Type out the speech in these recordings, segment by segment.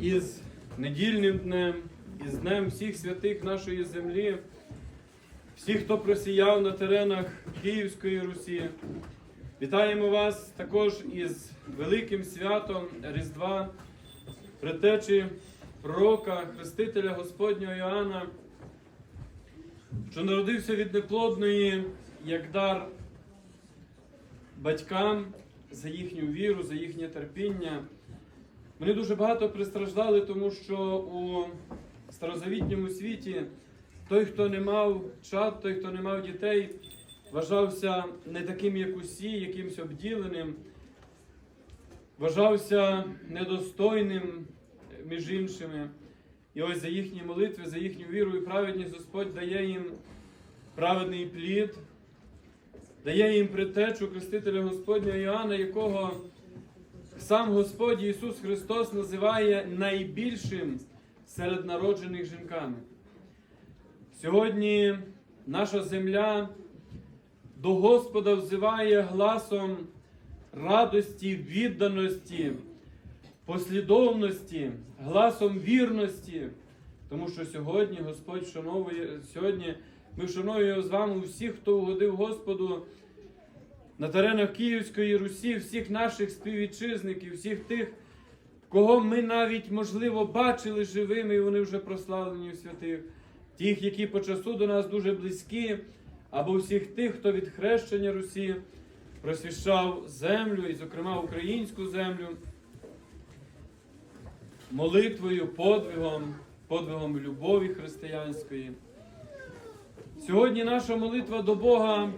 із недільним днем, із Днем всіх святих нашої землі, всіх, хто просіяв на теренах Київської Русі. Вітаємо вас також із великим святом Різдва, предтечі пророка, хрестителя Господнього Іоанна, що народився від неплодної, як дар батькам за їхню віру, за їхнє терпіння. Вони дуже багато пристраждали, тому що у старозавітньому світі той, хто не мав чад, той, хто не мав дітей, вважався не таким, як усі, якимось обділеним, вважався недостойним між іншими. І ось за їхні молитви, за їхню віру і праведність Господь дає їм праведний плід, дає їм притечу Крестителя Господня Іоанна, якого сам Господь Ісус Христос називає найбільшим серед народжених жінками. Сьогодні наша земля до Господа взиває гласом радості, відданості, послідовності, гласом вірності. Тому що сьогодні Господь вшановує, сьогодні ми вшановуємо з вами всіх, хто угодив Господу на теренах Київської Русі, всіх наших співвітчизників, всіх тих, кого ми навіть, можливо, бачили живими, і вони вже прославлені у святих, тих, які по часу до нас дуже близькі, або всіх тих, хто від хрещення Русі просвіщав землю, і, зокрема, українську землю, молитвою, подвигом, подвигом любові християнської. Сьогодні наша молитва до Бога,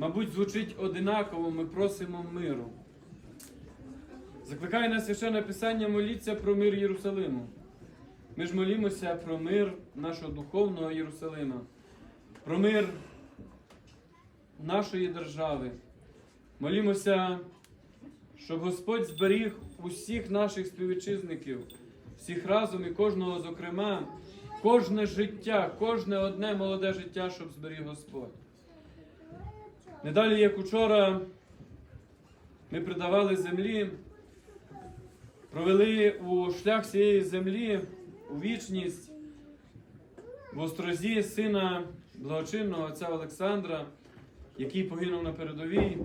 мабуть, звучить одинаково, ми просимо миру. Закликає нас священне Писання моліться про мир Єрусалиму. Ми ж молімося про мир нашого духовного Єрусалима, про мир нашої держави. Молімося, щоб Господь зберіг усіх наших співвітчизників, всіх разом і кожного, зокрема, кожне життя, кожне одне молоде життя, щоб зберіг Господь. Не далі, як учора, ми придавали землі, провели у шлях цієї землі у вічність в острозі сина благочинного отця Олександра, який погинув на передовій.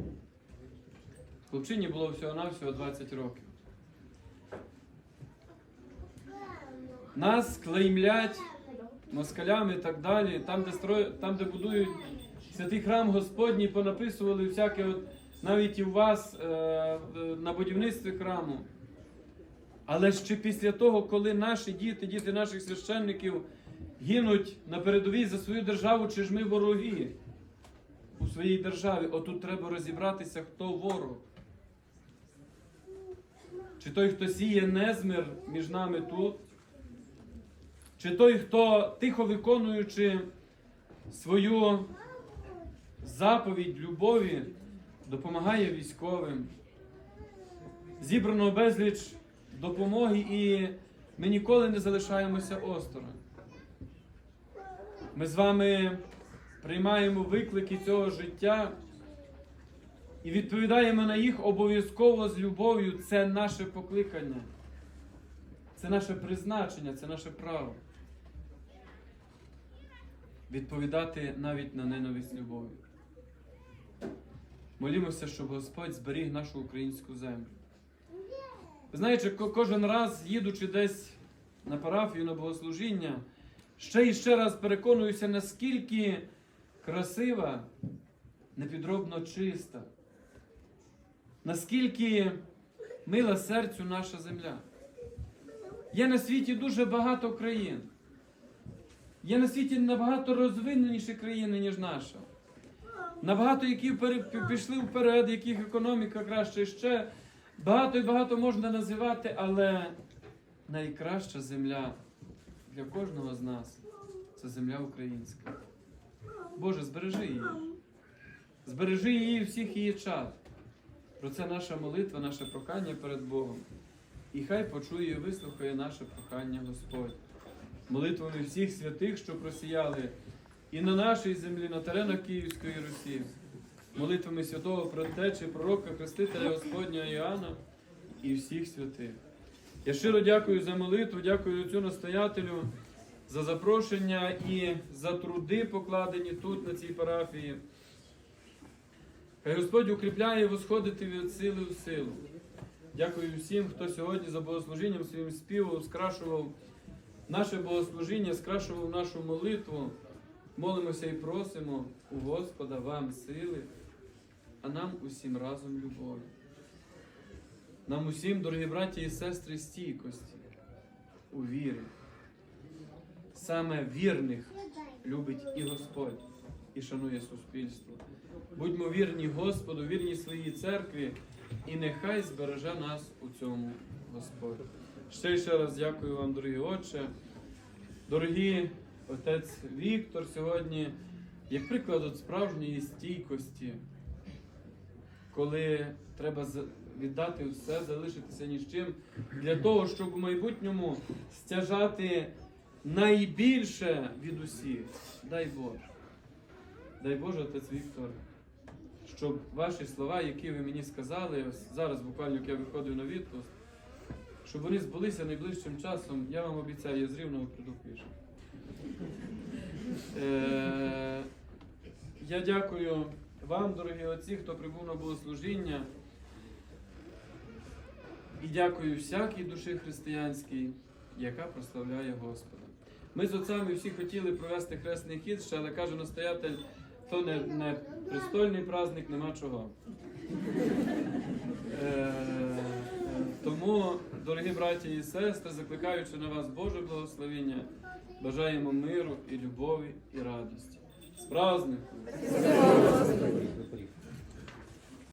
Хлопчині було всього-навсього 20 років. Нас клеймлять москалями і так далі, там, де стро... там, де будують святий храм Господній, понаписували всяке, от, навіть і у вас е... на будівництві храму. Але ще після того, коли наші діти, діти наших священників гинуть на передовій за свою державу, чи ж ми вороги у своїй державі, отут треба розібратися, хто ворог. Чи той, хто сіє незмір між нами тут, чи той, хто тихо виконуючи свою заповідь любові, допомагає військовим. Зібрано безліч допомоги, і ми ніколи не залишаємося осторонь. Ми з вами приймаємо виклики цього життя і відповідаємо на їх обов'язково з любов'ю. Це наше покликання, це наше призначення, це наше право. Відповідати навіть на ненависть любов'ю. Молімося, щоб Господь зберіг нашу українську землю. Знаєте, кожен раз, їдучи десь на парафію, на богослужіння, ще і ще раз переконуюся, наскільки красива, непідробно чиста, наскільки мила серцю наша земля. Є на світі дуже багато країн. Є на світі набагато розвиненіші країни, ніж наша. Набагато, які пішли вперед, яких економіка краще ще. Багато і багато можна називати, але найкраща земля для кожного з нас це земля українська. Боже, збережи її. Збережи її всіх її чад. Про це наша молитва, наше прохання перед Богом. І хай почує і вислухає наше прохання Господь. Молитвами всіх святих, що просіяли і на нашій землі, на теренах Київської Русі, молитвами святого Предтечі, пророка, Хрестителя Господнього Іоанна і всіх святих. Я щиро дякую за молитву, дякую цю настоятелю за запрошення і за труди, покладені тут, на цій парафії. Хай Господь укріпляє восходити від сили в силу. Дякую всім, хто сьогодні за богослужінням своїм співом скрашував наше богослужіння, скрашував нашу молитву. Молимося і просимо у Господа вам сили, а нам усім разом любові. Нам усім, дорогі браті і сестри, стійкості у вірі. Саме вірних любить і Господь, і шанує суспільство. Будьмо вірні Господу, вірні своїй церкві, і нехай збереже нас у цьому Господь. Ще ще раз дякую вам, дорогі Отче, дорогі отець Віктор сьогодні є приклад справжньої стійкості, коли треба віддати все, залишитися ні з чим, для того, щоб у майбутньому стяжати найбільше від усіх. Дай Боже. Дай Боже, отець Віктор, щоб ваші слова, які ви мені сказали, ось зараз буквально як я виходив на відпуск, щоб вони збулися найближчим часом, я вам обіцяю, я з рівного прийду пішки. Е, я дякую вам, дорогі отці, хто прибув на богослужіння. І дякую всякій душі християнській, яка прославляє Господа. Ми з отцями всі хотіли провести хресний хід, ще, але каже настоятель, то не, не престольний праздник, нема чого. Е, тому, дорогі браті і сестри, закликаючи на вас Боже благословення, бажаємо миру і любові і радості. З праздником!